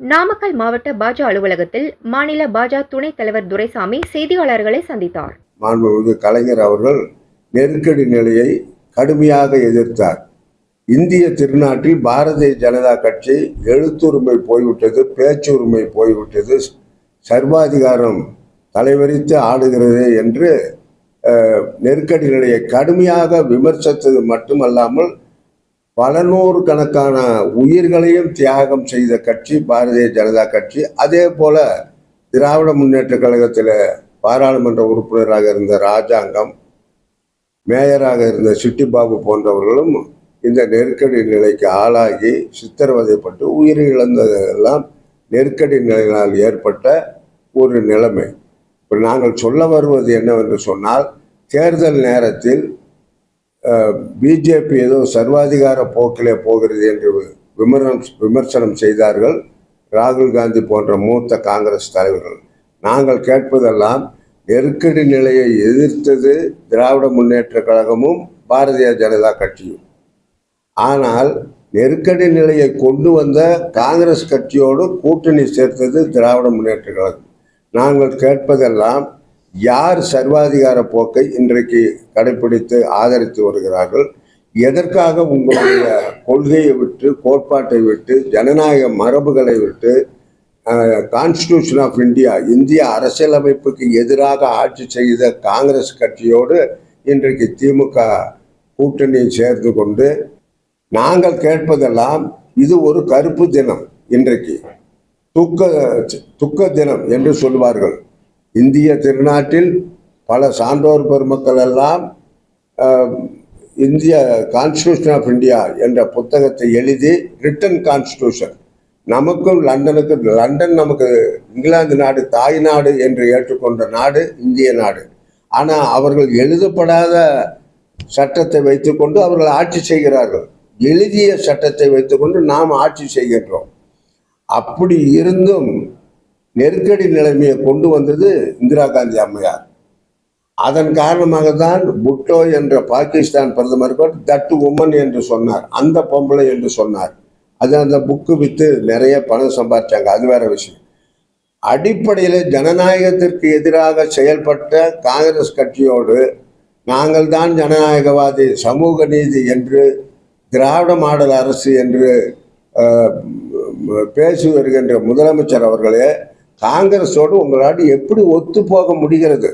நாமக்கல் மாவட்ட பாஜ அலுவலகத்தில் மாநில பாஜ துணைத் தலைவர் துரைசாமி செய்தியாளர்களை சந்தித்தார். மாண்புமிகு கலைஞர் அவர்கள் நெருக்கடி நிலையை கடுமையாக எதிர்த்தார். இந்திய திருநாட்டில் பாரதிய ஜனதா கட்சி எழுத்துரிமை போய்விட்டது பேச்சுரிமை போய்விட்டது சர்வாதிகாரம் தலைவரித்து ஆடுகிறது என்று நெருக்கடி நிலையை கடுமையாக விமர்சித்தது மட்டுமல்லாமல் பல நூறு கணக்கான உயிர்களையும் தியாகம் செய்த கட்சி பாரதிய ஜனதா கட்சி. அதே போல திராவிட முன்னேற்ற கழகத்தில் பாராளுமன்ற உறுப்பினராக இருந்த ராஜாங்கம் மேயராக இருந்த சிட்டிபாபு போன்றவர்களும் இந்த நெருக்கடி நிலைக்கு ஆளாகி சித்திரவதைப்பட்டு உயிர் இழந்ததெல்லாம் நெருக்கடி நிலையினால் ஏற்பட்ட ஒரு நிலைமை. இப்போ நாங்கள் சொல்ல வருவது என்னவென்று சொன்னால் தேர்தல் நேரத்தில் பிஜேபி ஏதோ சர்வாதிகார போக்கிலே போகிறது என்று விமர்சனம் விமர்சனம் செய்தார்கள் ராகுல் காந்தி போன்ற மூத்த காங்கிரஸ் தலைவர்கள். நாங்கள் கேட்பதெல்லாம் நெருக்கடி நிலையை எதிர்த்தது திராவிட முன்னேற்ற கழகமும் பாரதிய ஜனதா கட்சியும். ஆனால் நெருக்கடி நிலையை கொண்டு வந்த காங்கிரஸ் கட்சியோடு கூட்டணி சேர்த்தது திராவிட முன்னேற்ற கழகம். நாங்கள் கேட்பதெல்லாம் யார் சர்வாதிகார போக்கை இன்றைக்கு கடைபிடித்து ஆதரித்து வருகிறார்கள்? எதற்காக உங்களுடைய கொள்கையை விட்டு கோட்பாட்டை விட்டு ஜனநாயக மரபுகளை விட்டு கான்ஸ்டியூஷன் ஆஃப் இந்தியா இந்திய அரசியலமைப்புக்கு எதிராக ஆட்சி செய்த காங்கிரஸ் கட்சியோடு இன்றைக்கு திமுக கூட்டணி சேர்ந்து கொண்டு நாங்கள் கேட்பதெல்லாம் இது ஒரு கருப்பு தினம் இன்றைக்கு. துக்க துக்க தினம் என்று சொல்வார்கள். இந்திய திருநாட்டில் பல சான்றோர் பெருமக்கள் எல்லாம் இந்திய கான்ஸ்டியூஷன் ஆஃப் இந்தியா என்ற புத்தகத்தை எழுதி ரிட்டன் கான்ஸ்டியூஷன் நமக்கும் லண்டனுக்கு லண்டன் நமக்கு இங்கிலாந்து நாடு தாய் நாடு என்று ஏற்றுக்கொண்ட நாடு இந்திய நாடு. ஆனால் அவர்கள் எழுதப்படாத சட்டத்தை வைத்துக்கொண்டு அவர்கள் ஆட்சி செய்கிறார்கள். எழுதிய சட்டத்தை வைத்துக்கொண்டு நாம் ஆட்சி செய்கின்றோம். அப்படி இருந்தும் நெருக்கடி நிலைமையை கொண்டு வந்தது இந்திரா காந்தி அம்மையார். அதன் காரணமாக தான் புட்டோ என்ற பாகிஸ்தான் பிரதமர் தட்டு தட் உமன் என்று சொன்னார் அந்த பொம்பளை என்று சொன்னார். அது அந்த புக்கு விற்று நிறைய பணம் சம்பாதிச்சாங்க அது வேற விஷயம். அடிப்படையில் ஜனநாயகத்திற்கு எதிராக செயல்பட்ட காங்கிரஸ் கட்சியோடு நாங்கள் தான் ஜனநாயகவாதி சமூக நீதி என்று திராவிட மாடல் அரசு என்று பேசி வருகின்ற முதலமைச்சர் அவர்களே காங்கிரஸோடு உங்களால் எப்படி ஒத்து போக முடிகிறது?